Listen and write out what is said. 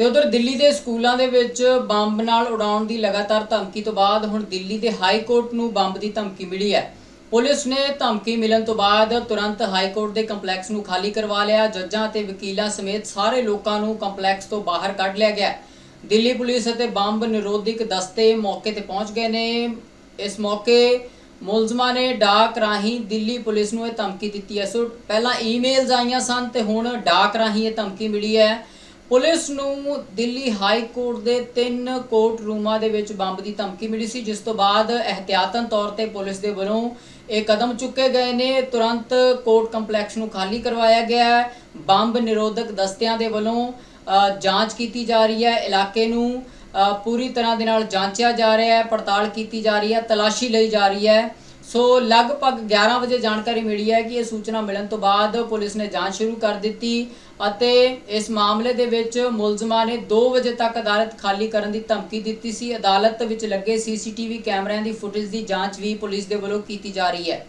ਤੇ ਉਧਰ ਦਿੱਲੀ ਦੇ ਸਕੂਲਾਂ ਦੇ ਵਿੱਚ ਬੰਬ ਨਾਲ ਉਡਾਉਣ ਦੀ ਲਗਾਤਾਰ ਧਮਕੀ ਤੋਂ ਬਾਅਦ ਹੁਣ ਦਿੱਲੀ ਦੇ ਹਾਈ ਕੋਰਟ ਨੂੰ ਬੰਬ ਦੀ ਧਮਕੀ ਮਿਲੀ ਹੈ। ਪੁਲਿਸ ਨੇ ਧਮਕੀ ਮਿਲਣ ਤੋਂ ਬਾਅਦ ਤੁਰੰਤ ਹਾਈ ਕੋਰਟ ਦੇ ਕੰਪਲੈਕਸ ਨੂੰ ਖਾਲੀ ਕਰਵਾ ਲਿਆ। ਜੱਜਾਂ ਤੇ ਵਕੀਲਾਂ ਸਮੇਤ ਸਾਰੇ ਲੋਕਾਂ ਨੂੰ ਕੰਪਲੈਕਸ ਤੋਂ ਬਾਹਰ ਕੱਢ ਲਿਆ ਗਿਆ। ਦਿੱਲੀ ਪੁਲਿਸ ਅਤੇ ਬੰਬ ਨਿਰੋਧਕ ਦਸਤੇ ਮੌਕੇ ਤੇ ਪਹੁੰਚ ਗਏ ਨੇ। ਇਸ ਮੌਕੇ ਮੁਲਜ਼ਮਾਂ ਨੇ ਡਾਕ ਰਾਹੀਂ ਦਿੱਲੀ ਪੁਲਿਸ ਨੂੰ ਇਹ ਧਮਕੀ ਦਿੱਤੀ ਹੈ। ਸੋ ਪਹਿਲਾਂ ਈਮੇਲਸ ਆਈਆਂ ਸਨ ਤੇ ਹੁਣ ਡਾਕ ਰਾਹੀਂ ਇਹ ਧਮਕੀ ਮਿਲੀ ਹੈ। ਪੁਲਿਸ ਨੂੰ ਦਿੱਲੀ ਹਾਈ ਕੋਰਟ ਦੇ ਤਿੰਨ ਕੋਰਟ ਰੂਮਾਂ ਦੇ ਵਿੱਚ ਬੰਬ ਦੀ ਧਮਕੀ ਮਿਲੀ ਸੀ, ਜਿਸ ਤੋਂ ਬਾਅਦ ਇਹਤਿਆਤਨ ਤੌਰ ਤੇ ਪੁਲਿਸ ਦੇ ਵੱਲੋਂ ਇਹ ਕਦਮ ਚੁੱਕੇ ਗਏ ਨੇ। ਤੁਰੰਤ ਕੋਰਟ ਕੰਪਲੈਕਸ ਨੂੰ ਖਾਲੀ ਕਰਵਾਇਆ ਗਿਆ ਹੈ। ਬੰਬ ਨਿਰੋਧਕ ਦਸਤਿਆਂ ਦੇ ਵੱਲੋਂ ਜਾਂਚ ਕੀਤੀ ਜਾ ਰਹੀ ਹੈ। ਇਲਾਕੇ ਨੂੰ ਪੂਰੀ ਤਰ੍ਹਾਂ ਦੇ ਨਾਲ ਜਾਂਚਿਆ ਜਾ ਰਿਹਾ ਹੈ, ਪੜਤਾਲ ਕੀਤੀ ਜਾ ਰਹੀ ਹੈ, ਤਲਾਸ਼ੀ ਲਈ ਜਾ ਰਹੀ ਹੈ। ਸੋ ਲਗਭਗ 11 ਵਜੇ ਜਾਣਕਾਰੀ ਮਿਲੀ ਹੈ ਕਿ ਇਹ ਸੂਚਨਾ ਮਿਲਣ ਤੋਂ ਬਾਅਦ ਪੁਲਿਸ ਨੇ ਜਾਂਚ ਸ਼ੁਰੂ ਕਰ ਦਿੱਤੀ ਅਤੇ ਇਸ ਮਾਮਲੇ ਦੇ ਵਿੱਚ ਮੁਲਜ਼ਮਾਂ ਨੇ 2 ਵਜੇ ਤੱਕ ਅਦਾਲਤ ਖਾਲੀ ਕਰਨ ਦੀ ਧਮਕੀ ਦਿੱਤੀ ਸੀ। ਅਦਾਲਤ ਵਿੱਚ ਲੱਗੇ ਸੀਸੀਟੀਵੀ ਕੈਮਰਿਆਂ ਦੀ ਫੁਟੇਜ ਦੀ ਜਾਂਚ ਵੀ ਪੁਲਿਸ ਦੇ ਵੱਲੋਂ ਕੀਤੀ ਜਾ ਰਹੀ ਹੈ।